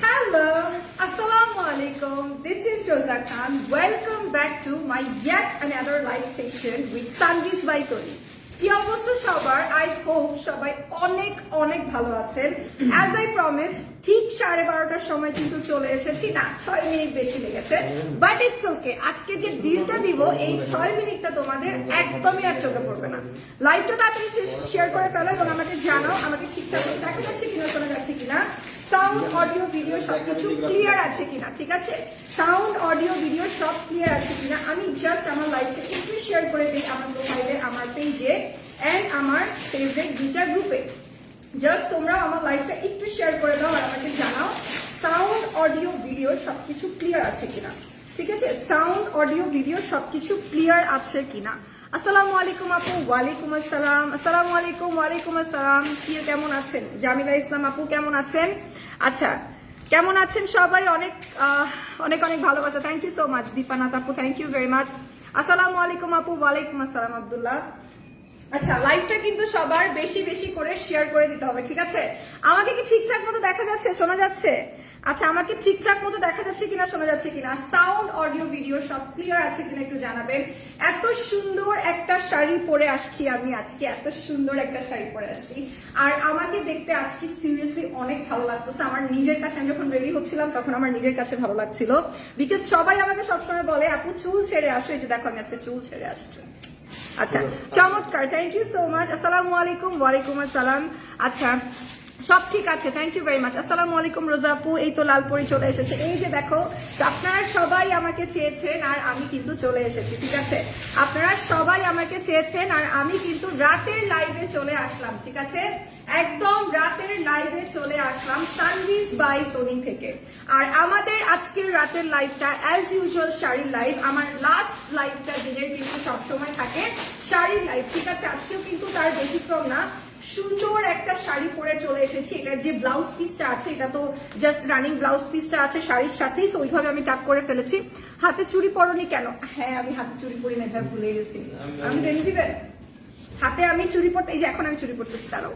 Hello, Assalamu alaikum. This is Rosa Khan. Welcome back to my yet another live session with Sanvis by Toli. কি অবস্থা সবার? I hope সবাই অনেক অনেক ভালো আছেন। অ্যাজ আই প্রমিস ঠিক সাড়ে বারোটার সময় কিন্তু চলে এসেছি। না, ছয় মিনিট বেশি লেগেছে বাট ইটস ওকে আজকে যে ডিলটা দিব, এই ছয় মিনিটটা তোমাদের একদমই আর চোখে পড়বে না। লাইভটা তাড়াতাড়ি শেয়ার করে ফেলো এবং আমাকে জানাও, আমাকে ঠিকঠাক দেখা যাচ্ছে কিনা, শোনা যাচ্ছে কিনা। সাউন্ড অডিও ভিডিও সবকিছু ক্লিয়ার আছে কিনা, ঠিক আছে? সাউন্ড অডিও ভিডিও সব ক্লিয়ার আছে কিনা? আমি জাস্ট আমার লাইফটা একটু শেয়ার করে দিই আমার প্রোফাইলে আমার পেজে এন্ড আমার ফেভারিট দুইটা গ্রুপে জাস্ট তোমরা আমার লাইফটা একটু শেয়ার করে দাও আর আমাকে জানাও সাউন্ড অডিও ভিডিও সবকিছু ক্লিয়ার আছে কিনা? ঠিক আছে? সাউন্ড অডিও ভিডিও সবকিছু ক্লিয়ার আছে কিনা? আসসালামু আলাইকুম আপু, ওয়ালাইকুম আসসালাম। আসসালামু আলাইকুম, ওয়ালাইকুম আসসালাম। কি কেমন আছেন? জামিলা ইসলাম আপু, কেমন আছেন? আচ্ছা কেমন আছেন সবাই? অনেক অনেক অনেক ভালোবাসা। Thank you so much Dipanath আপু থ্যাংক ইউ ভেরি মাচ আসসালামু আলাইকুম আপু, ওয়ালাইকুম আসসালাম, আব্দুল্লাহ। আচ্ছা লাইভটা কিন্তু সবার বেশি বেশি করে শেয়ার করে দিতে হবে, ঠিক আছে? আমাকে কি ঠিকঠাক মতো দেখা যাচ্ছে? শোনা যাচ্ছে? আচ্ছা আমাকে ঠিকঠাক মতো দেখা যাচ্ছে কিনা, শোনা যাচ্ছে কিনা? সাউন্ড অডিও ভিডিও সব ক্লিয়ার আছে কিনা একটু জানাবেন। এত সুন্দর একটা শাড়ি পরে আসছি আমি আজকে, এত সুন্দর একটা শাড়ি পরে আসছি। আর আমাকে দেখতে আজকে সিরিয়াসলি অনেক ভালো লাগতেছে। আমার নিজের কাছে, আমি যখন রেডি হচ্ছিলাম, তখন আমার নিজের কাছে ভালো লাগছিল। বিকজ সবাই আমাকে সবসময় বলে, আপু, চুল ছেড়ে আসো। এই যে দেখো, আমি আজকে চুল ছেড়ে আসছি। আচ্ছা চমৎকার থ্যাংক ইউ সো মাচ আসসালামু আলাইকুম ওয়ালাইকুম আসসালাম। আচ্ছা সব ঠিক আছে থ্যাংক ইউ ভেরি মাচ আসসালামু আলাইকুম রোজাপু এই তো লালপুরি চলে এসেছে। এই যে দেখো, আপনারা সবাই আমাকে চেয়েছেন আর আমি কিন্তু চলে এসেছি, ঠিক আছে? আপনারা সবাই আমাকে চেয়েছেন আর আমি কিন্তু রাতের লাইভে চলে আসলাম, ঠিক আছে? একদম রাতের লাইভে চলে আসলাম সানভিস বাই তনি থেকে। আর আমাদের আজকের রাতের লাইভটা অ্যাজ ইউজুয়াল শাড়ির লাইভ আমার লাস্ট লাইভটা দিনের কিন্তু সবসময় থাকে শাড়ির লাইভ ঠিক আছে? আজকেও কিন্তু তার ব্যতিক্রম না। সুন্দর একটা শাড়ি পরে চলে এসেছি। এটার যে ব্লাউজ পিসটা আছে এটা তো জাস্ট রানিং ব্লাউজ পিসটা আছে শাড়ির সাথেই so ওইভাবে আমি টাক করে ফেলেছি। হাতে চুরি পরনি কেন? হ্যাঁ আমি হাতে চুড়ি পরি না এভাবে ভুলে গেছি। আমি রেডি দিবেন হাতে আমি চুরি পড়তে এই যে এখন আমি চুরি পড়তেছি দাঁড়াও।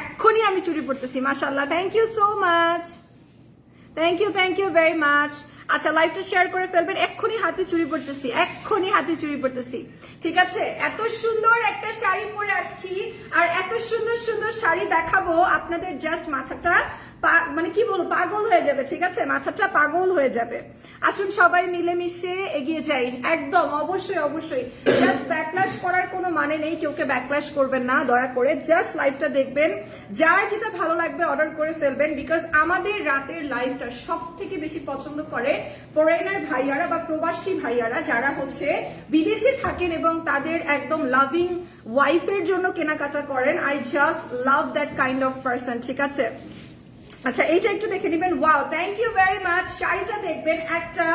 এক্ষুনি আমি চুরি পড়তেছি মাশাল্লাহ thank you so much thank you thank you very much আচ্ছা লাইভটা শেয়ার করে ফেলবেন। এক্ষুনি হাতে চুরি পড়তেছি এক্ষুনি হাতে চুরি পড়তেছি ঠিক আছে? এত সুন্দর একটা শাড়ি পরে আসছি আর এত সুন্দর সুন্দর শাড়ি দেখাবো আপনাদের জাস্ট মাথাটা মানে কি বলব, পাগল হয়ে যাবে, ঠিক আছে? মাথাটা পাগল হয়ে যাবে। আসুন সবাই মিলেমিশে এগিয়ে যাই। একদম, অবশ্যই অবশ্যই। জাস্ট ব্যাকলাশ করার কোনো মানে নেই কেউকে ব্যাকলাশ করবেন না, দয়া করে। জাস্ট লাইভটা দেখবেন। যার যেটা ভালো লাগবে অর্ডার করে ফেলবেন বিকজ আমাদের রাতের লাইভটা সব থেকে বেশি পছন্দ করে ফরেনার ভাইয়ারা বা প্রবাসী ভাইয়ারা যারা হচ্ছে বিদেশে থাকেন এবং তাদের একদম লাভিং ওয়াইফের জন্য কেনাকাটা করেন। I just love that kind of person ঠিক আছে? আচ্ছা এইটা একটু দেখে নেবেন। Wow thank you very much শাড়িটা দেখবেন, একটা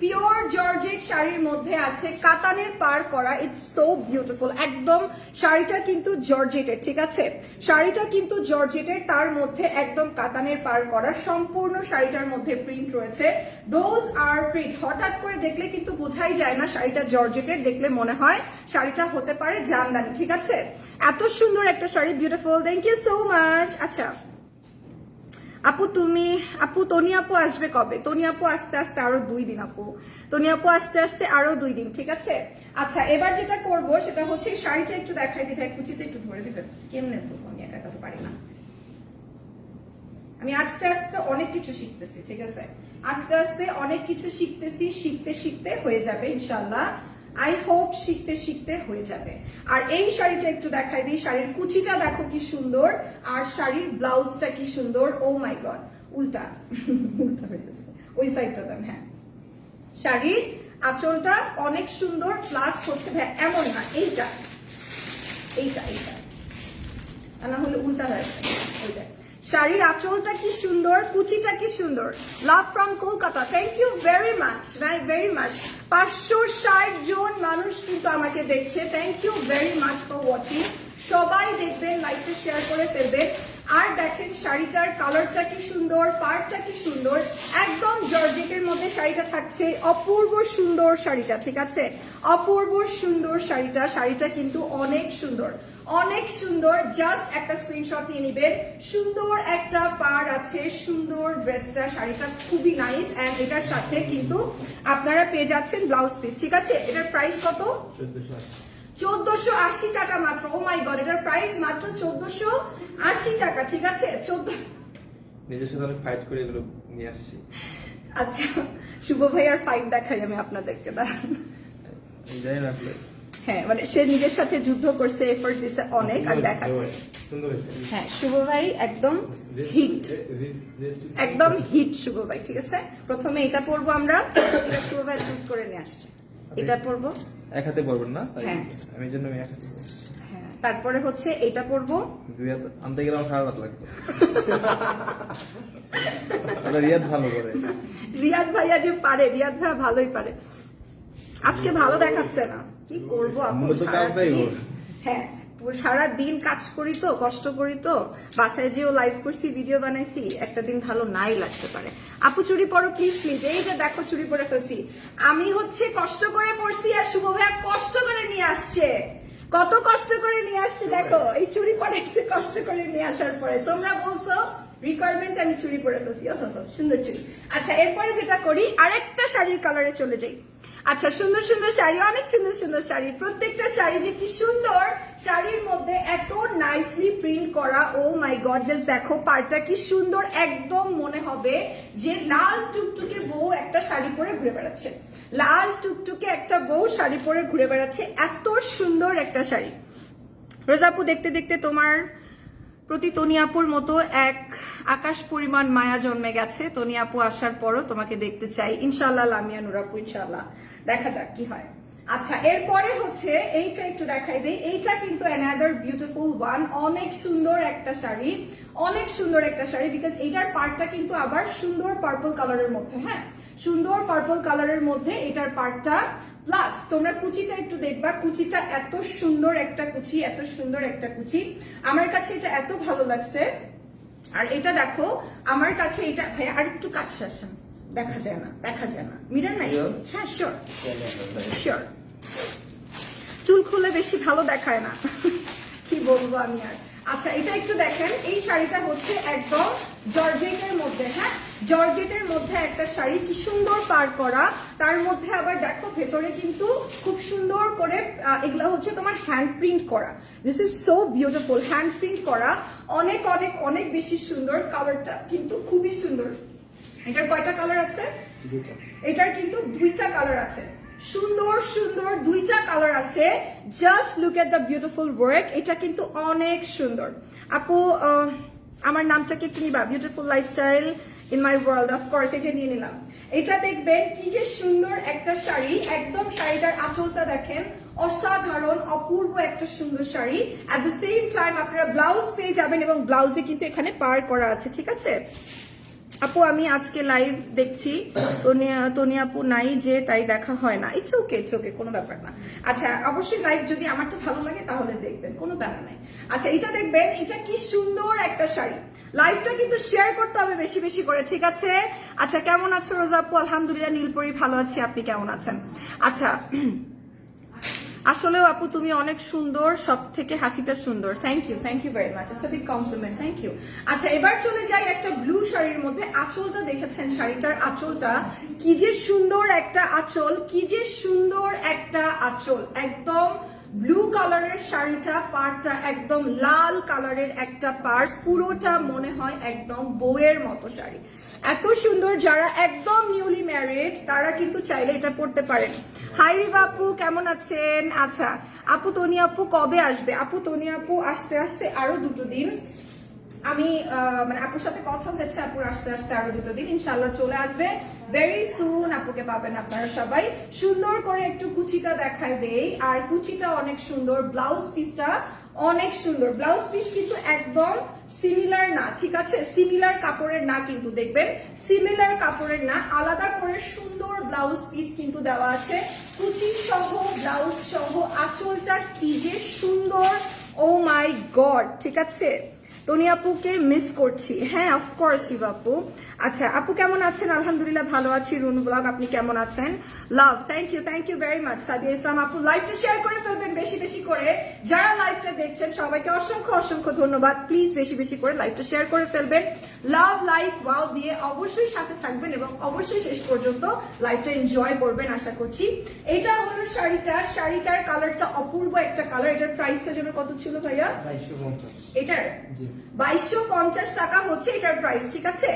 পিওর জর্জেট শাড়ির মধ্যে আছে কাতানের পার করা। ইটস সো বিউটিফুল একদম শাড়িটা কিন্তু জর্জেটের ঠিক আছে? শাড়িটা কিন্তু জর্জেটের তার মধ্যে একদম কাতানের পার করা। সম্পূর্ণ শাড়িটার মধ্যে প্রিন্ট রয়েছে। দোজ আর প্রিন্ট হঠাৎ করে দেখলে কিন্তু বোঝাই যায় না শাড়িটা জর্জেটের দেখলে মনে হয় শাড়িটা হতে পারে জামদানি, ঠিক আছে? এত সুন্দর একটা sari beautiful thank you so much আচ্ছা আপু, তুমি, আপু, তনি আপু আসবে কবে? তনি আপু আসতে আসতে আরও দুই দিন, আপু। তনি আপু আসতে আসতে আরও দুই দিন, ঠিক আছে? আচ্ছা এবার যেটা করব সেটা হচ্ছে শাড়িটা একটু দেখাই দিতে কুচিতে একটু ধরে দিবে কেমনে ধরবো? আমি একা তো পারি না। আমি আস্তে আস্তে অনেক কিছু শিখতেছি, ঠিক আছে? আস্তে আস্তে অনেক কিছু শিখতেছি, শিখতে শিখতে হয়ে যাবে ইনশাল্লাহ আই হোপ শিখতে শিখতে হয়ে যাবে। আর এই শাড়িটা একটু দেখাই দিই। শাড়ির কুচিটা দেখো কি সুন্দর। আর শাড়ির ব্লাউজটা কি সুন্দর। ও মাই গড উল্টা। উল্টা হয়ে গেছে। ওই সাইডটা দেন হ্যাঁ। শাড়ির আঁচলটা অনেক সুন্দর প্লাস হচ্ছে এমন না, এইটা। এইটা এইটা। না হলে উল্টা হয়ে ওইটা শাড়ির আঁচলটা কি সুন্দর, কুচিটা কি সুন্দর। Love from Kolkata thank you very much very much পাঁচশো ষাট জন মানুষ কিন্তু আমাকে দেখছে। Thank you very much for watching সবাই দেখবেন লাইফে শেয়ার করে ফেলবেন। আর দেখেন, শাড়িটার কালারটা কি সুন্দর পার্টটা কি সুন্দর। একদম জর্জেটের মধ্যে শাড়িটা থাকছে, অপূর্ব সুন্দর শাড়িটা, ঠিক আছে? অপূর্ব সুন্দর শাড়িটা শাড়িটা কিন্তু অনেক সুন্দর। অনেক সুন্দর জাস্ট একটা স্ক্রিনশট নিয়ে নেবেন। সুন্দর একটা পার আছে সুন্দর ড্রেসটা শাড়িটা খুবই নাইস এন্ড এটার সাথে কিন্তু আপনারা পেয়ে যাচ্ছেন ব্লাউজ পিস ঠিক আছে? এটার প্রাইস কত? চোদ্দশো আশি টাকা মাত্র। ও মাই গড এটার প্রাইস মাত্র চোদ্দশো আশি টাকা ঠিক আছে? চোদ্দ নিজের সাথে অনেক ফাইট করে এগুলো নিয়ে আসছি। আচ্ছা শুভ ভাই আর ফাইট দেখাই আমি আপনাদেরকে দাঁড়ান। হ্যাঁ মানে সে নিজের সাথে যুদ্ধ করছে এফোর্ট দিছে অনেক আর দেখাচ্ছে। সুন্দর হ্যাঁ শুভ ভাই একদম হিট একদম হিট শুভ ভাই ঠিক আছে? প্রথমে এটা পরবো আমরা শুভ ভাই চুজ করে নিয়ে আসছে। এটা পরবো। এক হাতে পড়বেন না? হ্যাঁ। আমি জন্য এক হাতে হ্যাঁ তারপরে হচ্ছে এটা পরবো। আনতে গেলে আমার খারাপ তাহলে রিয়াদ ভালো করে। রিয়াদ ভাইয়া যে পারে রিয়াদ ভাইয়া ভালোই পারে। আজকে ভালো দেখাচ্ছে না। কি করব? হ্যাঁ সারা দিন কাজ করি তো কষ্ট করি তো। বাসায় যেও লাইভ করছি ভিডিও বানাইছি একটা দিন ভালো নাই লাগতে পারে। আপু চুরি পরো প্লিজ প্লিজ এই যে দেখো চুরি পরে ফেলছি। আমি হচ্ছে কষ্ট করে পড়ছি আর শুভ ভাইয়া কষ্ট করে নিয়ে আসছে। কত কষ্ট করে নিয়ে আসছে দেখো। এই চুরি পরে এসে কষ্ট করে নিয়ে আসার পরে তোমরা বলছো রিকোয়ারমেন্ট আমি চুরি পরে ফেলছি। সুন্দর চুরি। আচ্ছা এরপরে যেটা করি আরেকটা শাড়ির কালারে চলে যাই। আচ্ছা সুন্দর সুন্দর শাড়ি, অনেক সুন্দর সুন্দর শাড়ি। প্রত্যেকটা শাড়ি যে কি সুন্দর, শাড়ির মধ্যে এত নাইসলি প্রিন্ট করা ও মাই গড জাস্ট দেখো পারটা কি সুন্দর, একদম মনে হবে যে লাল টুকটুকে বউ একটা শাড়ি পরে ঘুরে বেড়াচ্ছে। লাল টুকটুকে একটা বউ শাড়ি পরে ঘুরে বেড়াচ্ছে, এত সুন্দর একটা শাড়ি। রোজাপু, দেখতে দেখতে তোমার প্রতি তনিয়াপুর মতো এক আকাশ পরিমাণ মায়া জন্মে গেছে। তনিয়াপু আসার পরও তোমাকে দেখতে চাই। ইনশাল্লাহ লামিয়া, নুরাপু ইনশাল্লাহ দেখা যাক কি হয়। আচ্ছা এরপরে হচ্ছে এইটা একটু দেখাই দেই। এইটা কিন্তু অ্যানাদার বিউটিফুল ওয়ান অনেক সুন্দর একটা শাড়ি। অনেক সুন্দর একটা শাড়ি বিকজ এইটার পার্টটা কিন্তু আবার সুন্দর পার্পল কালারের মধ্যে হ্যাঁ? সুন্দর পার্পল কালারের মধ্যে এটার পার্টটা প্লাস তোমরা কুচিটা একটু দেখবা। কুচিটা এত সুন্দর একটা কুচি, এত সুন্দর একটা কুচি। আমার কাছে এটা এত ভালো লাগছে। আর এটা দেখো, আমার কাছে এটা ভাই আর একটু কাছে আসেন। দেখা যায় না দেখা যায় না। মিরার নাই? হ্যাঁ শিওর শিওর চুল খুলে বেশি ভালো দেখায় না। কি বলব আমি আর? আচ্ছা এটা একটু দেখেন এই শাড়িটা হচ্ছে একদম জর্জেটের মধ্যে হ্যাঁ? জর্জেটের মধ্যে একটা শাড়ি কি সুন্দর পার করা। তার মধ্যে আবার দেখো ভেতরে কিন্তু খুব সুন্দর করে এগুলো হচ্ছে তোমার হ্যান্ড প্রিন্ট করা। This is so beautiful hand print করা। অনেক অনেক অনেক বেশি সুন্দর। কালারটা কিন্তু খুবই সুন্দর। এটার কয়টা কালার আছে? এটার কিন্তু দুইটা কালার আছে। সুন্দর সুন্দর দুইটা কালার আছে। Just look at the beautiful work এটা কিন্তু অনেক সুন্দর। আপু আমার নামটাকে কি নিবা? Beautiful lifestyle in my world of course এটা নিয়ে নিলাম। এটা দেখবেন কি যে সুন্দর একটা শাড়ি একদম শাড়িটার আঁচলটা দেখেন অসাধারণ অপূর্ব একটা সুন্দর sari. At the same time আপনারা ব্লাউজ পেয়ে যাবেন এবং ব্লাউজে কিন্তু এখানে পার করা আছে ঠিক আছে? আপু, আমি আজকে লাইভ দেখছি। তনিয়া তনি আপু নাই যে, তাই দেখা হয় না। ইটস ওকে ইটস ওকে কোনো ব্যাপার না। আচ্ছা অবশ্যই লাইভ যদি আমার তো ভালো লাগে, তাহলে দেখবেন, কোনো ব্যাপার নাই। আচ্ছা এটা দেখবেন এটা কি সুন্দর একটা শাড়ি। লাইভটা কিন্তু শেয়ার করতে হবে বেশি বেশি করে, ঠিক আছে? আচ্ছা কেমন আছো রোজা আপু? আলহামদুলিল্লাহ, নীলপরি ভালো আছি। আপনি কেমন আছেন? আচ্ছা আসলেও আপু, তুমি অনেক সুন্দর সব থেকে হাসিটা সুন্দর। Thank you thank you very much it's big compliment thank you আচ্ছা এবার চলে যাই একটা ব্লু শাড়ির মধ্যে। আঁচলটা দেখেছেন শাড়িটার আঁচলটা? কি যে সুন্দর একটা আঁচল, কি যে সুন্দর একটা আঁচল। একদম ব্লু কালারের শাড়িটা, পাড়টা একদম লাল কালারের একটা পাড়, পুরোটা মনে হয় একদম বউয়ের মতো শাড়ি। এত সুন্দর যারা একদম নিউলি ম্যারিড তারা কিন্তু চাইলে এটা পড়তে পারেন। হাই রিবা আপু, কেমন আছেন? আচ্ছা আপু তনি আপু কবে আসবে? আপু তনি আপু আসতে আসতে আরও দুটো দিন। আমি মানে আপুর সাথে কথা হয়েছে, আপুর আসতে আসতে আরও দুটো দিন। ইনশাল্লাহ চলে আসবে। ভেরি সুন আপুকে পাবেন আপনারা সবাই। সুন্দর করে একটু কুচিটা দেখায় দেই। আর কুচিটা অনেক সুন্দর ব্লাউজ পিসটা অনেক সুন্দর। ব্লাউজ পিস কিন্তু একদম সিমিলার না, ঠিক আছে? সিমিলার কাপড়ের না কিন্তু, দেখবেন? সিমিলার কাপড়ের না, আলাদা করে সুন্দর ব্লাউজ পিস কিন্তু দেওয়া আছে। কুচি সহ ব্লাউজ সহ, আঁচলটা কি যে সুন্দর! ও মাই গড ঠিক আছে? তনি আপুকে মিস করছি। হ্যাঁ অফকোর্স শিবা আপু আচ্ছা আপু কেমন আছেন? আলহামদুলিল্লাহ ভালো আছি। রুন ব্লগ আপনি কেমন আছেন? Love thank you thank you very much Sadia Islam আপু। লাইভটা শেয়ার করে ফেলবেন বেশি বেশি করে। যারা লাইভটা দেখছেন সবাইকে অসংখ্য অসংখ্য ধন্যবাদ। প্লিজ বেশি বেশি করে লাইভটা শেয়ার করে ফেলবেন। লাভ লাইক ওয়াও দিয়ে অবশ্যই সাথে থাকবেন এবং অবশ্যই শেষ পর্যন্ত লাইভটা এনজয় করবেন আশা করছি। এটা হলো শাড়িটা। শাড়িটার কালারটা অপূর্ব একটা কালার এটার প্রাইসটা যেন কত ছিল ভাইয়া? এটার? বাইশশো পঞ্চাশ টাকা হচ্ছে এটার প্রাইস ঠিক আছে?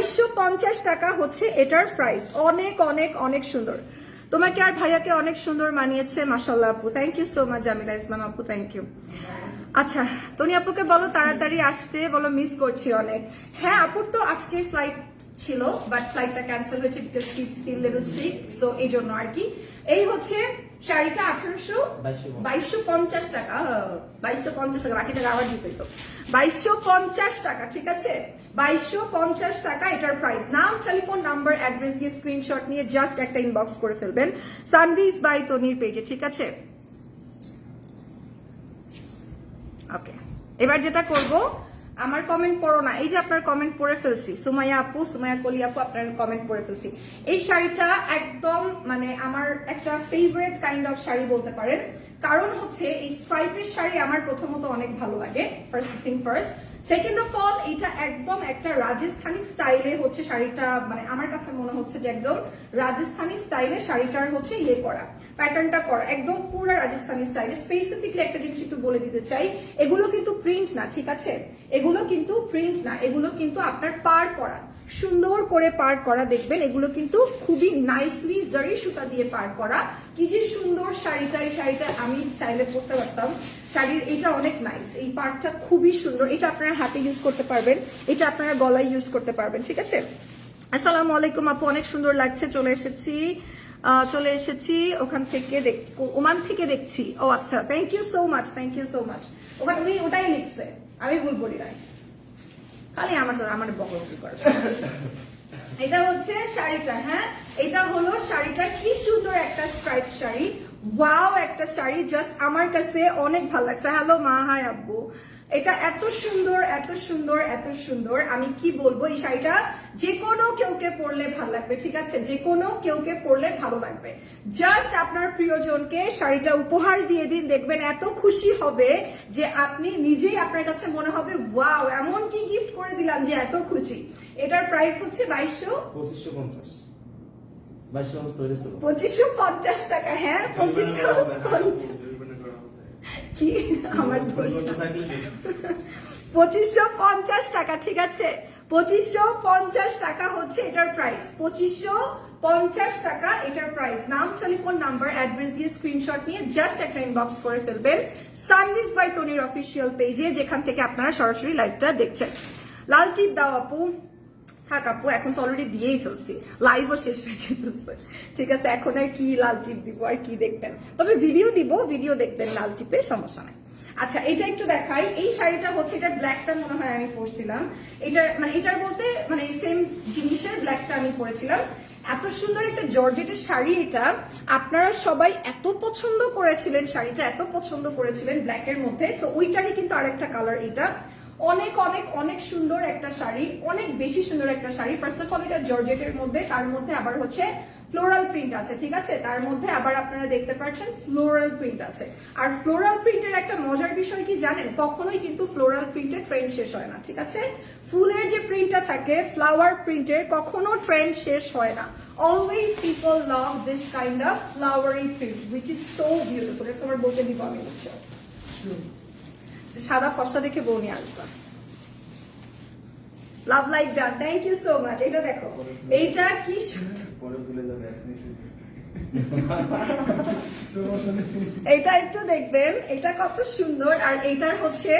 বাইশশো পঞ্চাশ টাকা হচ্ছে এটার প্রাইস অনেক অনেক অনেক সুন্দর। তোমাকে আর ভাইয়াকে অনেক সুন্দর মানিয়েছে মাসাল্লাহ আপু। Thank you so much Jamila Islam আপু থ্যাংক ইউ আচ্ছা তনি আপুকে বলো তাড়াতাড়ি আসতে বলো মিস করছি অনেক। হ্যাঁ আপুর তো আজকে ফ্লাইট ছিল বাট ফ্লাইটটা ক্যান্সেল হয়েছে because she still little sick so এই জন্য আর কি। এই হচ্ছে শাড়িটা আঠারোশো বাইশশো পঞ্চাশ। টাকা বাইশশো পঞ্চাশ টাকা বাকি টাকা আবার দিতে তো। বাইশশো পঞ্চাশ টাকা ঠিক আছে? বাইশশো পঞ্চাশ টাকা এটার প্রাইস নাম টেলিফোন নাম্বার অ্যাড্রেস দিয়ে স্ক্রিনশট নিয়ে জাস্ট একটা ইনবক্স করে ফেলবেন। সানভিজ বাই তনির পেজে ঠিক আছে? ওকে এবার যেটা করব, আমার কমেন্ট পড়ো না। এই যে আপনার কমেন্ট পড়ে ফেলছি, সুমাইয়া আপু, সুমাইয়া কলি আপু, আপনার কমেন্ট পড়ে ফেলছি। এই শাড়িটা একদম মানে আমার একটা ফেভারিট কাইন্ড অফ শাড়ি বলতে পারেন। কারণ হচ্ছে, এই স্ট্রাইপের শাড়ি আমার প্রথমত অনেক ভালো লাগে first thing first second of all এটা একদম একটা রাজস্থানী স্টাইলে হচ্ছে শাড়িটা মানে আমার কাছে মনে হচ্ছে যে একদম রাজস্থানি স্টাইলে শাড়িটার হচ্ছে ইয়ে করা প্যাটার্নটা করা, একদম পুরো রাজস্থানি স্টাইলে স্পেসিফিকলি একটা জিনিস একটু বলে দিতে চাই, এগুলো কিন্তু প্রিন্ট না, ঠিক আছে? এগুলো কিন্তু প্রিন্ট না, এগুলো কিন্তু আপনার পার করা। সুন্দর করে পার করা দেখবেন, এগুলো কিন্তু খুবই নাইসলি জারি সুতা দিয়ে পার করা। কি যে সুন্দর শাড়িটা, এই শাড়িটা আমি চাইলে পরতে পারতাম। শাড়ির এটা অনেক নাইস এই পার্টটা খুবই সুন্দর। এটা আপনারা হাতে ইউজ করতে পারবেন, এটা আপনারা গলায় ইউজ করতে পারবেন, ঠিক আছে? আসসালামু আলাইকুম আপু, অনেক সুন্দর লাগছে, চলে এসেছি। চলে এসেছি ওখান থেকে ওমান থেকে দেখছি। ও আচ্ছা thank you so much thank you so much ওখানে উনি ওটাই লিখছে, আমি ভুল বলি নাই। খালি আমার সাথে, আমার বকরকি করে। এটা হচ্ছে শাড়িটা হ্যাঁ? এটা হলো শাড়িটা, কি সুন্দর একটা স্ট্রাইপ শাড়ি। ওয়াও একটা শাড়ি জাস্ট আমার কাছে অনেক ভালো লাগছে। হ্যালো মা হাই আব্বু এটা এত সুন্দর এত সুন্দর এত সুন্দর। আমি কি বলব এই শাড়িটা যে কোনো কেউকে পরলে ভালো লাগবে ঠিক আছে? যে কোনো কেউকে পরলে ভালো লাগবে। জাস্ট আপনার প্রিয়জনকে শাড়িটা উপহার দিয়ে দিন দেখবেন এত খুশি হবে যে আপনি নিজেই আপনার কাছে মনে হবে ওয়াও এমন কি গিফট করে দিলাম যে এত খুশি? এটার প্রাইস হচ্ছে বাইশশো পঁচিশশো পঞ্চাশ। পঁচিশশো পঞ্চাশ টাকা হ্যাঁ পঁচিশশো পঞ্চাশ। কি? আমার পঁচিশশো পঞ্চাশ টাকা, ঠিক আছে? পঁচিশশো পঞ্চাশ টাকা হচ্ছে এটার প্রাইস পঁচিশশো পঞ্চাশ টাকা এটার প্রাইস নাম টেলিফোন নাম্বার অ্যাড্রেস দিয়ে স্ক্রিনশট নিয়ে জাস্ট একটা ইনবক্স করে ফেলবেন সানভিস বাই টনির অফিসিয়াল পেজে যেখান থেকে আপনারা সরাসরি লাইভটা দেখছেন। লাল টিপ দাও আপু। থাক আপু, এখন তো অলরেডি দিয়েই ফেলছি। লাইভও শেষ হয়ে যেতেছে। ঠিক আছে, এখন আর কি লাল টিপ দিব, আর কি দেখবেন। তবে ভিডিও দিব ভিডিও দেখবেন, লাল টিপে সমস্যা নাই। আচ্ছা এটা একটু দেখাই। এই শাড়িটা হচ্ছে এটা ব্ল্যাকটা মনে হয় আমি পরছিলাম। এটা মানে এটার বলতে মানে সেম জিনিসের ব্ল্যাকটা আমি পরেছিলাম। এত সুন্দর একটা জর্জেটের শাড়ি এটা। আপনারা সবাই এত পছন্দ করেছিলেন শাড়িটা, এত পছন্দ করেছিলেন ব্ল্যাকের মধ্যে। সো ওইটারই কিন্তু আরেকটা কালার এটা। অনেক অনেক অনেক সুন্দর একটা শাড়ি, অনেক বেশি সুন্দর একটা শাড়ি। ফার্স্ট অফ অল এটা জর্জেটের মধ্যে, তার মধ্যে আবার হচ্ছে ফ্লোরাল প্রিন্ট আছে, ঠিক আছে? তার মধ্যে আবার আপনারা দেখতে পাচ্ছেন ফ্লোরাল প্রিন্ট আছে। আর ফ্লোরাল প্রিন্টের একটা মজার বিষয় কি জানেন? কখনোই কিন্তু ফ্লোরাল প্রিন্টের ট্রেন্ড শেষ হয় না, ঠিক আছে? ফুলের যে প্রিন্টটা থাকে ফ্লাওয়ার প্রিন্টের কখনো ট্রেন্ড শেষ হয় না। Always people love this kind of flowery print which is so beautiful তোমার বলতে দিব আমি বুঝছ সাদা ফর্সা দেখে বউ নিয়ে আসবা। Love like done thank you so much এটা দেখো। এইটা কি এটা একটু দেখবেন। এটা কত সুন্দর। আর এটার হচ্ছে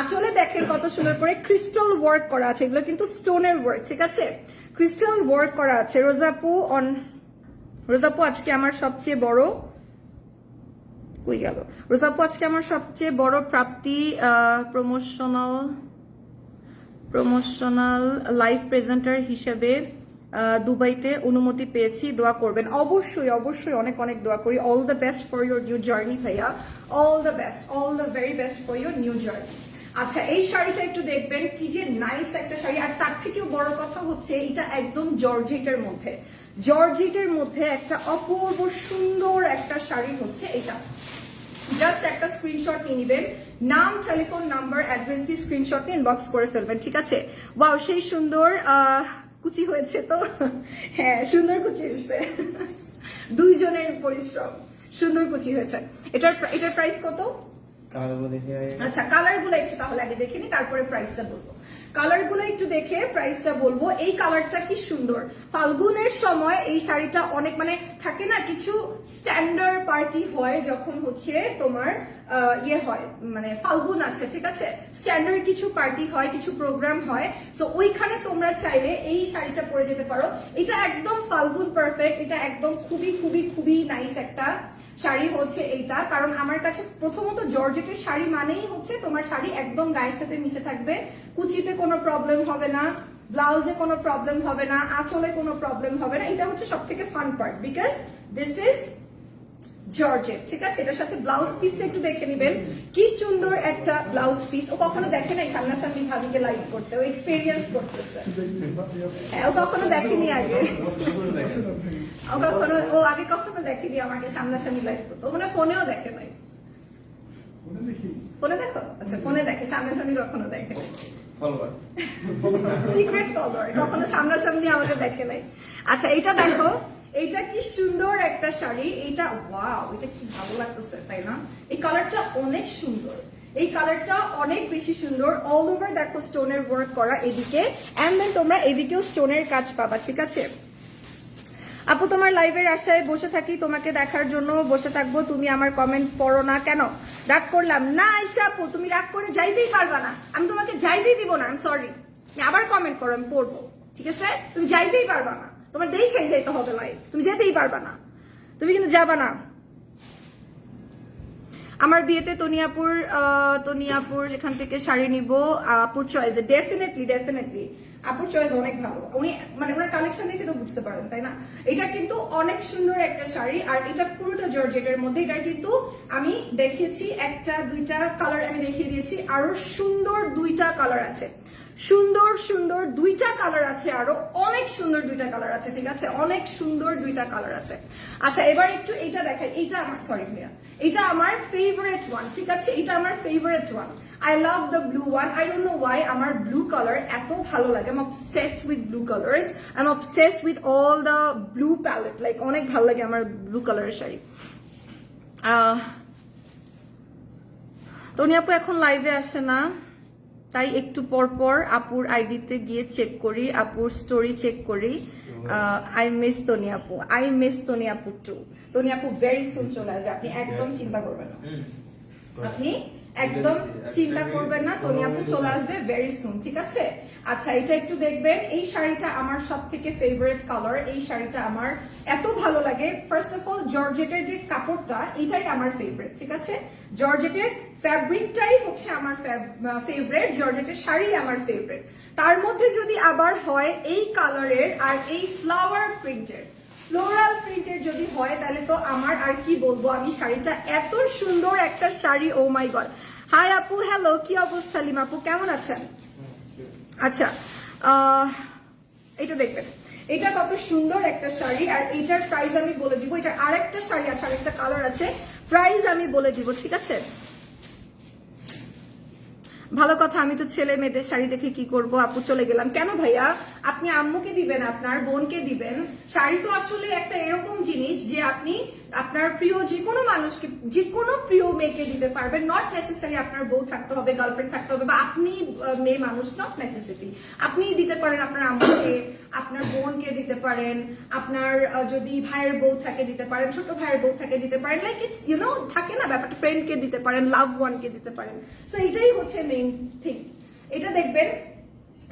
আঁচলে দেখেন কত সুন্দর করে ক্রিস্টাল ওয়ার্ক করা আছে। এগুলো কিন্তু স্টোনের ওয়ার্ক ঠিক আছে? ক্রিস্টাল ওয়ার্ক করা আছে। রোজাপু অন রোজাপু আজকে আমার সবচেয়ে বড় কই গেল। রোজাপু, আজকে আমার সবচেয়ে বড় প্রাপ্তি প্রমোশনাল প্রমোশনাল লাইভ প্রেজেন্টার হিসেবে দুবাইতে অনুমতি পেয়েছি, দোয়া করবেন। অবশ্যই অবশ্যই অনেক অনেক দোয়া করি। All the best for your new journey ভাইয়া। All the best all the very best for your new journey আচ্ছা এই শাড়িটা একটু দেখবেন, কি যে নাইস একটা শাড়ি। আর তার থেকেও বড় কথা হচ্ছে, এটা একদম জর্জেটের মধ্যে। জর্জেটের মধ্যে একটা অপূর্ব সুন্দর একটা শাড়ি হচ্ছে এটা। জাস্ট একটা স্ক্রিনশট নিয়ে নেবেন। নাম টেলিফোন নাম্বার অ্যাড্রেস দিয়ে স্ক্রিনশট নিয়ে ইনবক্স করে ফেলবেন ঠিক আছে? ওয়াও সেই সুন্দর আহ, কুচি হয়েছে তো? হ্যাঁ সুন্দর কুচি হয়েছে। দুইজনের পরিশ্রম সুন্দর কুচি হয়েছে। এটার এটার প্রাইস কত? আচ্ছা কালারগুলো একটু তাহলে আগে দেখিনি তারপরে প্রাইসটা বলব। কালারগুলো একটু দেখে প্রাইসটা বলব। এই কালারটা কি সুন্দর। ফাল্গুনের সময় এই শাড়িটা অনেক মানে থাকে না, কিছু স্ট্যান্ডার্ড পার্টি হয় যখন হচ্ছে তোমার ইয়ে হয় মানে ফাল্গুন আসে, ঠিক আছে? স্ট্যান্ডার্ড কিছু পার্টি হয়, কিছু প্রোগ্রাম হয়। সো ওইখানে তোমরা চাইলে এই শাড়িটা পরে যেতে পারো। এটা একদম ফাল্গুন পারফেক্ট এটা একদম খুবই খুবই খুবই নাইস একটা শাড়ি হচ্ছে এইটা। কারণ আমার কাছে প্রথমত জর্জেটের শাড়ি মানেই হচ্ছে তোমার শাড়ি একদম গায়ের সাথে মিশে থাকবে। কুচিতে কোনো প্রবলেম হবে না ব্লাউজে কোনো প্রবলেম হবে না, আঁচলে কোনো প্রবলেম হবে না। এটা হচ্ছে সব থেকে fun part because this is georgette ঠিক আছে? এটার সাথে ব্লাউজ পিসটা একটু দেখে নেবেন। কি সুন্দর একটা ব্লাউজ পিস ও কখনো দেখে নাই সামনাসামনি ভাবিকে লাইক করতে। ও এক্সপিরিয়েন্স করতেছে। হ্যাঁ ও কখনো দেখেনি আগে। ও কখনো ও আগে কখনো দেখেনি আমাকে সামনাসামনি লাইভ করতো। ও মানে ফোনেও দেখে নাই। ফোনে দেখো। আচ্ছা ফোনে দেখে। সামনাসামনি কখনো দেখে নাই। সিক্রেট ফলোয়ার কখনো সামনাসামনি আমাকে দেখে নাই। আচ্ছা এটা দেখো। এইটা কি সুন্দর একটা শাড়ি? এটা ওয়াও এটা কি ভালো লাগতেছে, তাই না? এই কালারটা অনেক সুন্দর। এই কালারটা অনেক বেশি সুন্দর। অল ওভার দেখো স্টোনের ওয়ার্ক করা এদিকে। অ্যান্ড দেন তোমরা এদিকেও স্টোনের কাজ পাবা, ঠিক আছে? আপু, তোমার লাইভের আশায় বসে থাকি, তোমাকে দেখার জন্য বসে থাকব। তুমি আমার কমেন্ট পড়ো না কেন? রাগ করলাম। না আইসা আপু, তুমি রাগ করে যাইতেই পারবা না। আমি তোমাকে যাইতেই দিব না আমি সরি আবার কমেন্ট করো, আমি পড়ব, ঠিক আছে? তুমি যাইতেই পারবা না। তোমার দেখেই যাইতে হবে লাইভ তুমি যেতেই পারবা না। তুমি কিন্তু যাবা না। আমার বিয়েতে তনিয়াপুর তনিয়াপুর সেখান থেকে শাড়ি নিব, আপুর চয়েসে ডেফিনেটলি ডেফিনেটলি আপুর চয়েস অনেক ভালো। উনি মানে ওনার কালেকশন দেখে তো বুঝতে পারেন, তাই না? এটা কিন্তু অনেক সুন্দর একটা শাড়ি, আর এটা পুরোটা জর্জেটের মধ্যে। এটা কিন্তু আমি দেখিয়েছি, একটা, দুইটা কালার আমি দেখিয়ে দিয়েছি, আরও সুন্দর দুইটা কালার আছে। সুন্দর সুন্দর দুইটা কালার আছে আরও। অনেক সুন্দর দুইটা কালার আছে, ঠিক আছে? অনেক সুন্দর দুইটা কালার আছে। আচ্ছা এবার একটু এটা দেখাই। এটা আমার সরি ভাইয়া। এটা আমার ফেভারিট ওয়ান ঠিক আছে? এটা আমার favourite one I love the blue one I don't know why আমার ব্লু কালার এত ভালো লাগে। I am obsessed with blue colours I obsessed with all the blue palette like অনেক ভালো লাগে আমার ব্লু কালারের শাড়ি। তনি আপু এখন লাইভে আসে না। তাই একটু পর পর আপুর আইডিতে গিয়ে চেক করি আপুর স্টোরি চেক করি। আই মিস তনি আপু আই মিস তনি আপু টু তনি আপু ভেরি সুন চলে আসবে আপনি একদম চিন্তা করবেন না। আপনি একদম চিন্তা করবেন না তনি আপু চলে আসবে ভেরি সুন ঠিক আছে? আচ্ছা এটা একটু দেখবেন। এই শাড়িটা আমার সব থেকে ফেভারিট কালার এই শাড়িটা আমার এত ভালো লাগে। ফার্স্ট অফ অল জর্জেটের যে কাপড়টা, এটাই আমার ফেভারিট ঠিক আছে? জর্জেটের ফ্যাব্রিকটাই হচ্ছে আমার ফেভারিট জর্জেটের শাড়ি আমার ফেভারিট তার মধ্যে যদি আবার হয় এই কালারের আর এই ফ্লাওয়ার প্রিন্টের ফ্লোরাল প্রিন্টের যদি হয়, তাহলে তো আমার আর কি বলব? আমি শাড়িটা এত সুন্দর একটা sari oh my god hi আপু হ্যালো কি অবস্থা লিম আপু কেমন আছেন? আচ্ছা এটা দেখবেন। এটা কত সুন্দর একটা শাড়ি, আর এটার প্রাইস আমি বলে দিব। এটার আরেকটা শাড়ি আছে, আরেকটা কালার আছে। প্রাইস আমি বলে দিব, ঠিক আছে? ভালো কথা, আমি তো ছেলে মেয়েদের শাড়ি দেখে কি করব? আপু চলে গেলাম। কেন ভাইয়া? আপনি আম্মুকে দিবেন, আপনার বোনকে দিবেন। শাড়ি তো আসলে একটা এরকম জিনিস যে আপনি আপনার প্রিয় যে কোনো মানুষকে যে কোনো প্রিয় মেয়েকে দিতে পারবেন। নট নেসেসারি আপনার বউ থাকতে হবে গার্লফ্রেন্ড থাকতে হবে, বা আপনি মেয়ে মানুষ নট নেসেসিটি আপনি দিতে পারেন আপনার আম্মুকে, আপনার বোনকে দিতে পারেন, আপনার যদি ভাইয়ের বউ থাকে দিতে পারেন, ছোট ভাইয়ের বউ থাকে দিতে পারেন। লাইক ইটস ইউ নো থাকে না, ব্যাপারটা ফ্রেন্ডকে দিতে পারেন লাভ ওয়ানকে দিতে পারেন। সো এটাই হচ্ছে মেইন থিং এটা দেখবেন,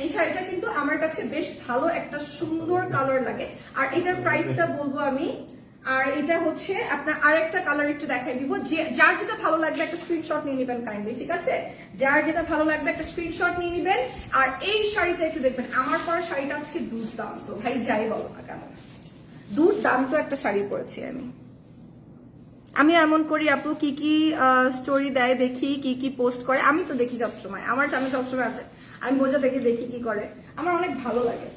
এই শাড়িটা কিন্তু আমার কাছে বেশ ভালো একটা সুন্দর কালার লাগে। আর এটার প্রাইসটা বলব আমি আর এটা হচ্ছে আপনার আরেকটা কালার একটু দেখাই দিব। যে, যার যেটা ভালো লাগবে একটা স্ক্রিনশট নিয়ে নেবেন কাইন্ডলি ঠিক আছে? যার যেটা ভালো লাগবে একটা স্ক্রিনশট নিয়ে নেবেন। আর এই শাড়িটা একটু দেখবেন, আমার পরা শাড়িটা আজকে দুর্দান্ত। ভাই, যাই বলো না কেন। দুর্দান্ত একটা শাড়ি পরেছি আমি। আমি এমন করি, আপু, কি কি স্টোরি দেয় দেখি, কি কি পোস্ট করে। আমি তো দেখি সবসময়। আমার স্বামী সবসময় আছে আমি বোঝা দেখে দেখি কি করে। আমার অনেক ভালো লাগে।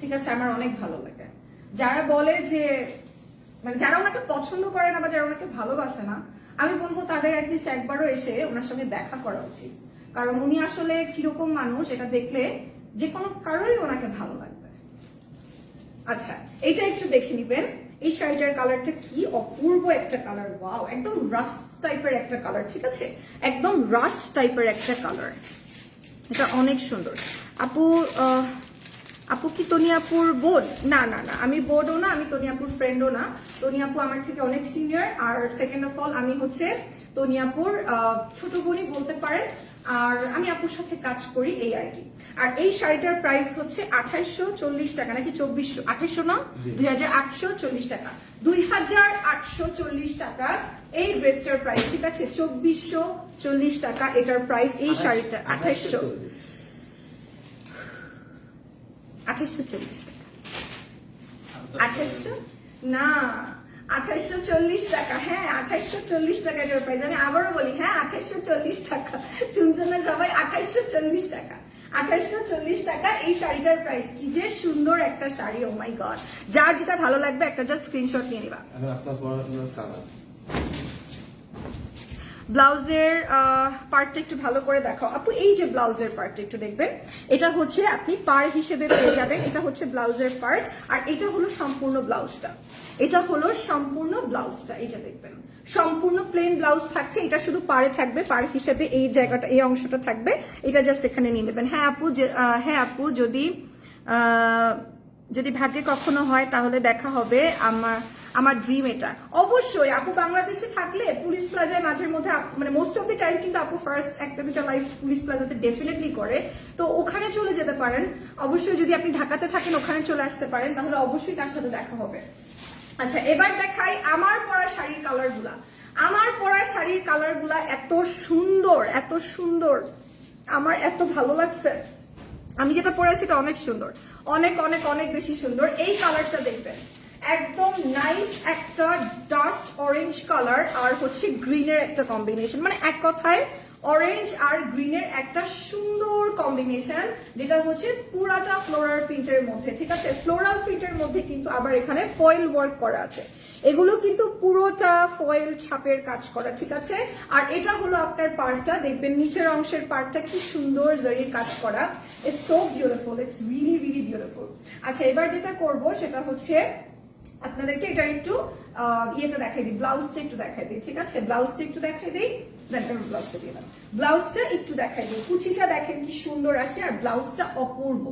ঠিক আছে, আমার অনেক ভালো লাগে। যারা বলে যে মানে যারা ওনাকে পছন্দ করে না বা যারা ওনাকে ভালোবাসে না, আমি বলব তাদের অ্যাটলিস্ট একবারও এসে ওনার সঙ্গে দেখা করা উচিত। কারণ উনি আসলে কীরকম মানুষ, এটা দেখলে যে কোনো কারোরই ওনাকে ভালো লাগবে। আচ্ছা এটা একটু দেখে নিবেন। এই শাড়িটার কালারটা কি? অপূর্ব একটা কালার ওয়াও একদম রাস্ট টাইপের একটা কালার ঠিক আছে? একদম রাস্ট টাইপের একটা কালার এটা অনেক সুন্দর। আপু আপু কি তনিয়াপুর বোন? না না না আমি বোনও না আমি তনিয়াপুর ফ্রেন্ডও না। তনিয়াপু আমার থেকে অনেক সিনিয়র আর সেকেন্ড অফ অল আমি হচ্ছে তনিয়াপুর ছোট বোনই বলতে পারেন। আর আমি আপুর সাথে কাজ করি এই আর কি আর এই শাড়িটার প্রাইস হচ্ছে আঠাইশো চল্লিশ টাকা নাকি চব্বিশশো? আঠাইশো না? দুই হাজার আটশো চল্লিশ টাকা। দুই হাজার আটশো চল্লিশ টাকা এই ড্রেসটার প্রাইস ঠিক আছে? চব্বিশশো চল্লিশ টাকা এটার প্রাইস এই শাড়িটা আঠাইশো আঠাইশো চল্লিশ টাকা। আঠাইশো না আঠাইশো চল্লিশ টাকা। হ্যাঁ আঠাইশো চল্লিশ টাকা এটার প্রাইস আমি আবারও বলি হ্যাঁ আঠাইশো চল্লিশ টাকা। শুনছেন না সবাই? আঠাইশো চল্লিশ টাকা। আঠাইশো চল্লিশ টাকা এই শাড়িটার প্রাইস কি যে সুন্দর একটা শাড়ি ও মাই গড যার যেটা ভালো লাগবে, একটা জাস্ট স্ক্রিনশট নিয়ে নিবা এখন আপনার পড়াশোনার কালার ব্লাউজের পার্টটা একটু ভালো করে দেখাও। আপু, এই যে ব্লাউজের পার্টটা একটু দেখবেন, এটা হচ্ছে আপনি পার হিসেবে পেয়ে যাবেন, এটা হচ্ছে ব্লাউজের পার্ট আর এটা হলো সম্পূর্ণ ব্লাউজটা। এটা হলো সম্পূর্ণ ব্লাউজটা এটা দেখবেন। সম্পূর্ণ প্লেন ব্লাউজ থাকছে, এটা শুধু পারে থাকবে, পার হিসেবে এই জায়গাটা, এই অংশটা থাকবে, এটা জাস্ট এখানে নিয়ে নেবেন। হ্যাঁ আপু হ্যাঁ আপু, যদি যদি ভাগ্যে কখনো হয়, তাহলে দেখা হবে আমার আমার ড্রিম এটা। অবশ্যই, আপু বাংলাদেশে থাকলে পুলিশ প্লাজায় মাঝের মধ্যে মানে মোস্ট অফ দি টাইম কিন্তু আপু ফার্স্ট একটা দুটা লাইভ পুলিশ প্লাজাতে ডেফিনেটলি করে। তো ওখানে চলে যেতে পারেন। অবশ্যই যদি আপনি ঢাকাতে থাকেন, ওখানে চলে আসতে পারেন। তাহলে অবশ্যই তার সাথে দেখা হবে। আচ্ছা এবার দেখাই আমার পরা শাড়ির কালারগুলা আমার পরা শাড়ির কালারগুলা এত সুন্দর এত সুন্দর। আমার এত ভালো লাগছে। আমি যেটা পরেছি এটা অনেক সুন্দর। অনেক অনেক অনেক বেশি সুন্দর। এই কালারটা দেখবেন। একদম নাইস একটা ডাস্ট অরেঞ্জ কালার আর হচ্ছে গ্রিনের একটা কম্বিনেশন মানে এক কথায় অরেঞ্জ আর গ্রিনের একটা সুন্দর কম্বিনেশন যেটা হচ্ছে পুরাটা ফ্লোরাল প্রিন্টের মধ্যে, ঠিক আছে? ফ্লোরাল প্রিন্টের মধ্যে কিন্তু আবার এখানে ফয়েল ওয়ার্ক করা আছে। এগুলো কিন্তু পুরোটা ফয়েল ছাপের কাজ করা, ঠিক আছে? আর এটা হলো আপনার পার্টটা দেখবেন নিচের অংশের পার্টটা কি সুন্দর জরির কাজ করা। It's so beautiful it's really really beautiful আচ্ছা এবার যেটা করব, সেটা হচ্ছে আপনাদেরকে এটা একটু ইয়েটা দেখাই দিই, ব্লাউজটা একটু দেখাই দিই, ঠিক আছে? ব্লাউজটা একটু দেখাই দিই ব্লাউজটা দিয়ে ব্লাউজটা একটু দেখাই কুচিটা দেখেন কি সুন্দর আর ব্লাউজটা অপূর্ব।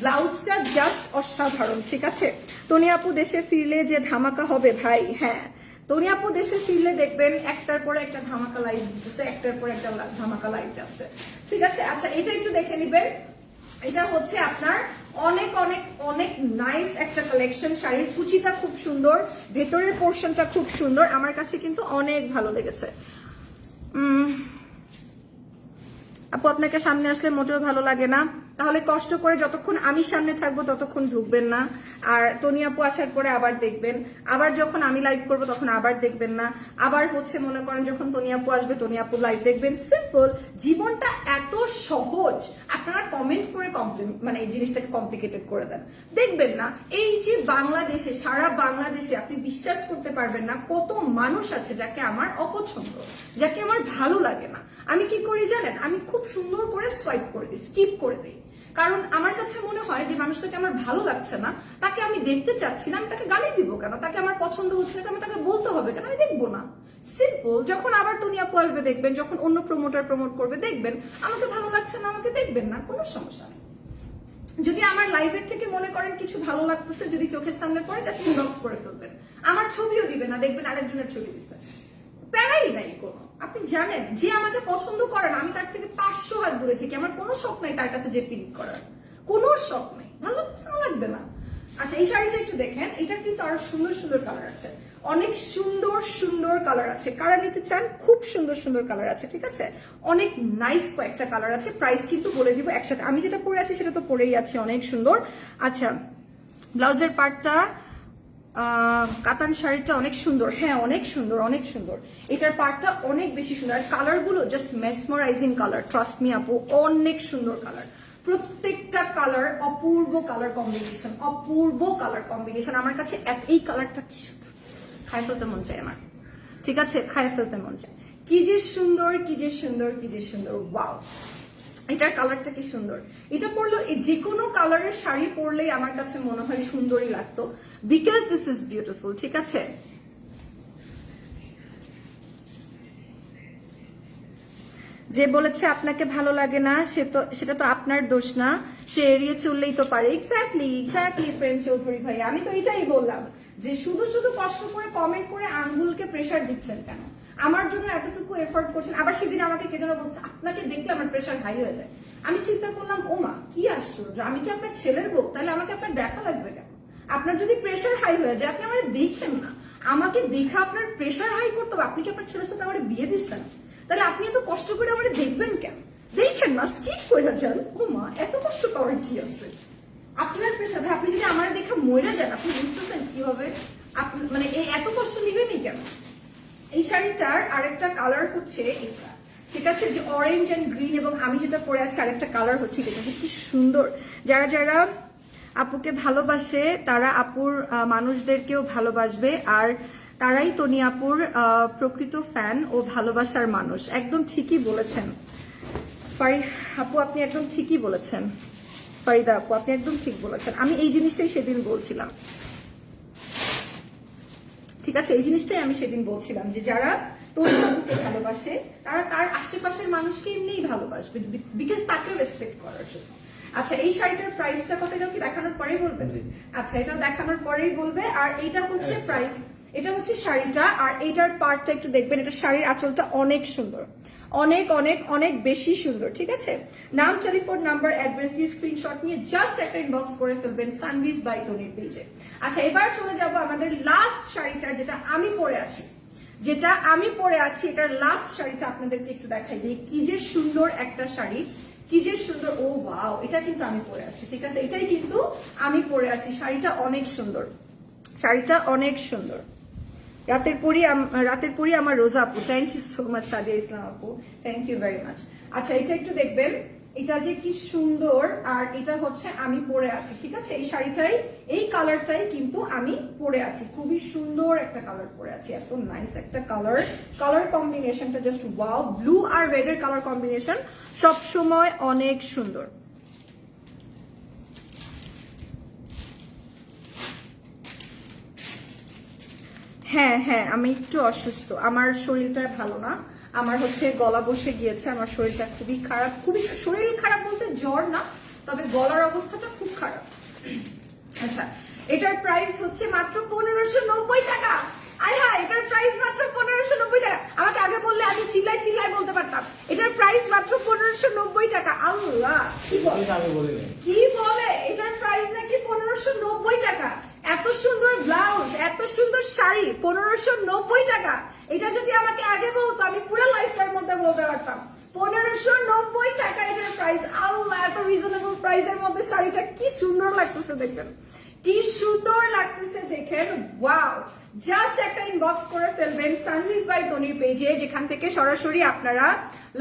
ব্লাউজটা জাস্ট অসাধারণ, ঠিক আছে? দেশে ফিরলে যে ধামাকা হবে ভাই হ্যাঁ। দেশে ফিরলে দেখবেন একটার পর একটা ধামাকা লাইভ দিতেছে, একটার পর একটা ধামাকা যাচ্ছে। ঠিক আছে? আচ্ছা এটা একটু দেখে নিবেন। এটা হচ্ছে আপনার অনেক অনেক অনেক নাইস একটা কালেকশন শাড়ির কুচিটা খুব সুন্দর, ভেতরের পোর্শনটা খুব সুন্দর। আমার কাছে কিন্তু অনেক ভালো লেগেছে। আপু, আপনাকে সামনে আসলে মোটেও ভালো লাগে না। তাহলে কষ্ট করে যতক্ষণ আমি সামনে থাকব, ততক্ষণ ঢুকবেন না। আর তনি আপু আসার পরে আবার দেখবেন। আবার যখন আমি লাইভ করব, তখন আবার দেখবেন না। আবার হচ্ছে মনে করেন যখন তনি আপু আসবে তনি আপু লাইভ দেখবেন। সিম্পল জীবনটা এত সহজ। আপনারা কমেন্ট করে মানে এই জিনিসটাকে কমপ্লিকেটেড করে দেন। দেখবেন না, এই যে বাংলাদেশে, সারা বাংলাদেশে আপনি বিশ্বাস করতে পারবেন না কত মানুষ আছে যাকে আমার অপছন্দ, যাকে আমার ভালো লাগে না। আমি কি করি জানেন? আমি খুব সুন্দর করে সোয়াইপ করে দিই স্কিপ করে দিই। কারণ আমার কাছে মনে হয় যে মানুষটাকে আমার ভালো লাগছে না, তাকে আমি দেখতে চাচ্ছি না, আমি তাকে গালি দিব কেন? তাকে আমার পছন্দ হচ্ছে না আমি তাকে বলতে হবে কেন? আমি দেখব না। সিম্পল যখন আবার তুমি আপু দেখবেন, যখন অন্য প্রমোটার প্রমোট করবে, দেখবেন। আমাকে ভালো লাগছে না, আমাকে দেখবেন না, কোনো সমস্যা নেই। যদি আমার লাইফের থেকে মনে করেন কিছু ভালো লাগতেছে, যদি চোখের সামনে পড়ে জাস্ট ইনবক্স করে ফেলবেন। আমার ছবিও দিবে না, দেখবেন আরেকজনের ছবি দিচ্ছে। প্যারাই নাই কোনো। আপনি জানেন, যে আমাকে পছন্দ করেন আমি তার থেকে পাঁচশো হাত দূরে থেকে আমার কোনো শখ নাই তার কাছে যে পিক করার। কোনো শখ নাই। ভালো লাগবে না। আচ্ছা এই শাড়িটা একটু দেখেন এটা কিন্তু আরও সুন্দর সুন্দর কালার আছে। অনেক সুন্দর সুন্দর কালার আছে। কালার নিতে চান? খুব সুন্দর সুন্দর কালার আছে, ঠিক আছে? অনেক নাইস কয়েকটা কালার আছে। প্রাইস কিন্তু বলে দিব একসাথে। আমি যেটা পরে আছি, সেটা তো পরেই আছি। অনেক সুন্দর। আচ্ছা ব্লাউজের পার্টটা কাতান শাড়িটা অনেক সুন্দর। হ্যাঁ অনেক সুন্দর অনেক সুন্দর। এটার পার্টটা অনেক বেশি সুন্দর। আর কালারগুলো just mesmerising colour trust me আপু, অনেক সুন্দর কালার প্রত্যেকটা কালার অপূর্ব কালার কম্বিনেশন অপূর্ব কালার কম্বিনেশন আমার কাছে এই কালারটা কি সুন্দর। খায় ফেলতে মন চায় আমার। ঠিক আছে? খায় ফেলতে মন চায়। কি যে সুন্দর, কি যে সুন্দর, কি যে সুন্দর। ওয়াও এটার কালারটা কি সুন্দর? এটা পরলো যে কোনো কালারের শাড়ি পরলেই আমার কাছে মনে হয় সুন্দরই লাগতো। বিকজ দিস ইজ বিউটিফুল ঠিক আছে? যে বলেছে আপনাকে ভালো লাগে না, সে তো, সেটা তো আপনার দোষ না। সে এড়িয়ে চললেই তো পারে। এক্স্যাক্টলি এক্স্যাক্টলি প্রেম চৌধুরী ভাই, আমি তো এটাই বললাম যে শুধু শুধু কষ্ট করে কমেন্ট করে আঙ্গুলকে প্রেসার দিচ্ছেন কেন? আমার জন্য এতটুকু এফোর্ট করছেন, আবার সেদিন আমাকে কে যেন বলছে, আপনাকে দেখলে আমার প্রেশার হাই হয়ে যায়। আমি চিন্তা করলাম ওমা কি আশ্চর্য, আমি কি আপনার ছেলের বউ? তাহলে আমাকে আপনার দেখা লাগবে কেন? আপনার যদি প্রেশার হাই হয়ে যায়, আপনি আমার দেখেন না। আমাকে দেখা আপনার প্রেশার হাই করতে হবে। আপনি কি আপনার ছেলের সাথে আমার বিয়ে দিচ্ছেন? তাহলে আপনি এত কষ্ট করে আমার দেখবেন কেন? দেখেন না স্কিপ করে যান। মা, এত কষ্ট পাওয়ার কি আছে? আপনার প্রেশার আপনি যদি আমার দেখে মরে যান, আপনি বুঝতেছেন কি হবে আপনি মানে এই এত কষ্ট নিবেনই কেন? এই শাড়িটার আরেকটা কালার হচ্ছে এটা। ঠিক আছে? যে অরেঞ্জ অ্যান্ড গ্রিন এবং আমি যেটা পরে আছি আরেকটা কালার হচ্ছে এটা। কি সুন্দর। যারা যারা আপুকে ভালোবাসে, তারা আপুর মানুষদেরকেও ভালোবাসবে। আর তারাই তনি আপুর প্রকৃত ফ্যান ও ভালোবাসার মানুষ। একদম ঠিকই বলেছেন। আপু আপনি একদম ঠিকই বলেছেন। ফারিদা আপু, আপনি একদম ঠিক বলেছেন। আমি এই জিনিসটাই সেদিন বলছিলাম। ঠিক আছে এই জিনিসটাই আমি সেদিন বলছিলাম যে যারা তোর বাবুকে ভালোবাসে তারা তার আশেপাশের মানুষকে এমনিই ভালোবাসবে বিকজ তাকে রেসপেক্ট করার জন্য। আচ্ছা এই শাড়িটার প্রাইসটা কত এটা কি দেখানোর পরেই বলবে। আচ্ছা এটা দেখানোর পরেই বলবে আর এটা হচ্ছে প্রাইস এটা হচ্ছে শাড়িটা আর এটার পার্টটা একটু দেখবেন এটা শাড়ির আঁচলটা অনেক সুন্দর। অনেক অনেক অনেক বেশি সুন্দর, ঠিক আছে? নাম, টেলিফোন নাম্বার, অ্যাড্রেস দিয়ে স্ক্রিনশট নিয়ে জাস্ট একটা ইনবক্স করে ফেলবেন সানভিজ বাই টনির পেজে আচ্ছা এবার চলে যাব আমাদের লাস্ট শাড়িটা যেটা আমি পরে আছি। যেটা আমি পরে আছি, এটার লাস্ট শাড়িটা আপনাদেরকে একটু দেখাই দিই। কি যে সুন্দর একটা শাড়ি, কি যে সুন্দর, ও ওয়াও এটা কিন্তু আমি পরে আছি, ঠিক আছে? এটাই কিন্তু আমি পরে আছি। শাড়িটা অনেক সুন্দর, শাড়িটা অনেক সুন্দর। রাতের পরই রাতের পরই আমার রোজা আপু। Thank you so much Sadia Islam আপু। থ্যাংক ইউ ভেরি মাচ আচ্ছা এটা একটু দেখবেন। এটা যে কি সুন্দর, আর এটা হচ্ছে আমি পরে আছি, ঠিক আছে? এই শাড়িটাই, এই কালারটাই কিন্তু আমি পরে আছি। খুবই সুন্দর একটা কালার পরে আছি, এত নাইস একটা কালার কালার কম্বিনেশনটা জাস্ট ওয়াও ব্লু আর রেড এর কালার কম্বিনেশন সব সময় অনেক সুন্দর। হ্যাঁ হ্যাঁ আমি একটু অসুস্থ। আমার শরীরটা ভালো না। আমার হচ্ছে গলা বসে গিয়েছে আমার শরীরটা খুবই খারাপ। খুবই শরীর খারাপ বলতে জ্বর না তবে গলার অবস্থাটা খুব খারাপ। আচ্ছা এটার প্রাইস হচ্ছে মাত্র পনেরোশো নব্বই টাকা। আয় হ্যাঁ এটার প্রাইস মাত্র পনেরোশো নব্বই টাকা। আমাকে আগে বললে আমি চিল্লাই চিল্লাই বলতে পারতাম। এটার প্রাইস মাত্র পনেরোশো নব্বই টাকা। আল্লাহ কি বলি? কি বলে? এটার প্রাইস নাকি পনেরোশো নব্বই টাকা। এত সুন্দর ব্লাউজ এত সুন্দর শাড়ি, পনেরোশো নব্বই টাকা। এটা যদি আমাকে আগে বলতো, আমি পুরো লাইফটার মধ্যে বলতে পারতাম। পনেরোশো নব্বই টাকা এটার প্রাইস আল্লাহ, এত রিজনেবল প্রাইসের মধ্যে শাড়িটা কি সুন্দর লাগতেছে দেখবেন। কি সুন্দর লাগতেছে দেখেন? ওয়াও জাস্ট একটা ইনবক্স করে ফেলবেন সানভিজ বাই তনির পেজে যেখান থেকে সরাসরি আপনারা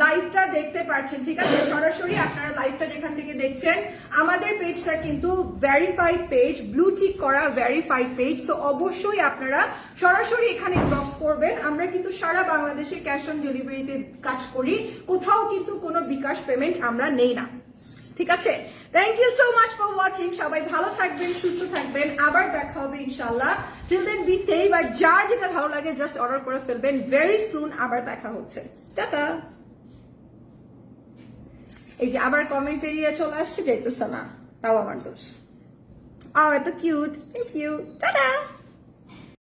লাইভটা দেখতে পাচ্ছেন ঠিক আছে? সরাসরি আপনারা লাইভটা যেখান থেকে দেখছেন, আমাদের পেজটা কিন্তু ভেরিফাইড পেজ ব্লু টিক করা ভেরিফাইড পেজ সো অবশ্যই আপনারা সরাসরি এখানে ইনবক্স করবেন। আমরা কিন্তু সারা বাংলাদেশে ক্যাশ অন ডেলিভারিতে কাজ করি, কোথাও কিন্তু কোনো বিকাশ পেমেন্ট আমরা নেই না। ঠিক আছে? Thank you so much for watching সবাই ভালো থাকবেন, সুস্থ থাকবেন। আবার দেখা হবে ইনশাল্লাহ টিল দেন বি সেভ আর যার যেটা ভালো লাগে জাস্ট অর্ডার করে ফেলবেন। ভেরি সুন আবার দেখা হচ্ছে। টাটা! এই যে আবার কমেন্ট এরিয়া চলে আসছে, যাইতেছে না। তাও আমার দোষ। আ এত কিউট থ্যাংক ইউ টাটা!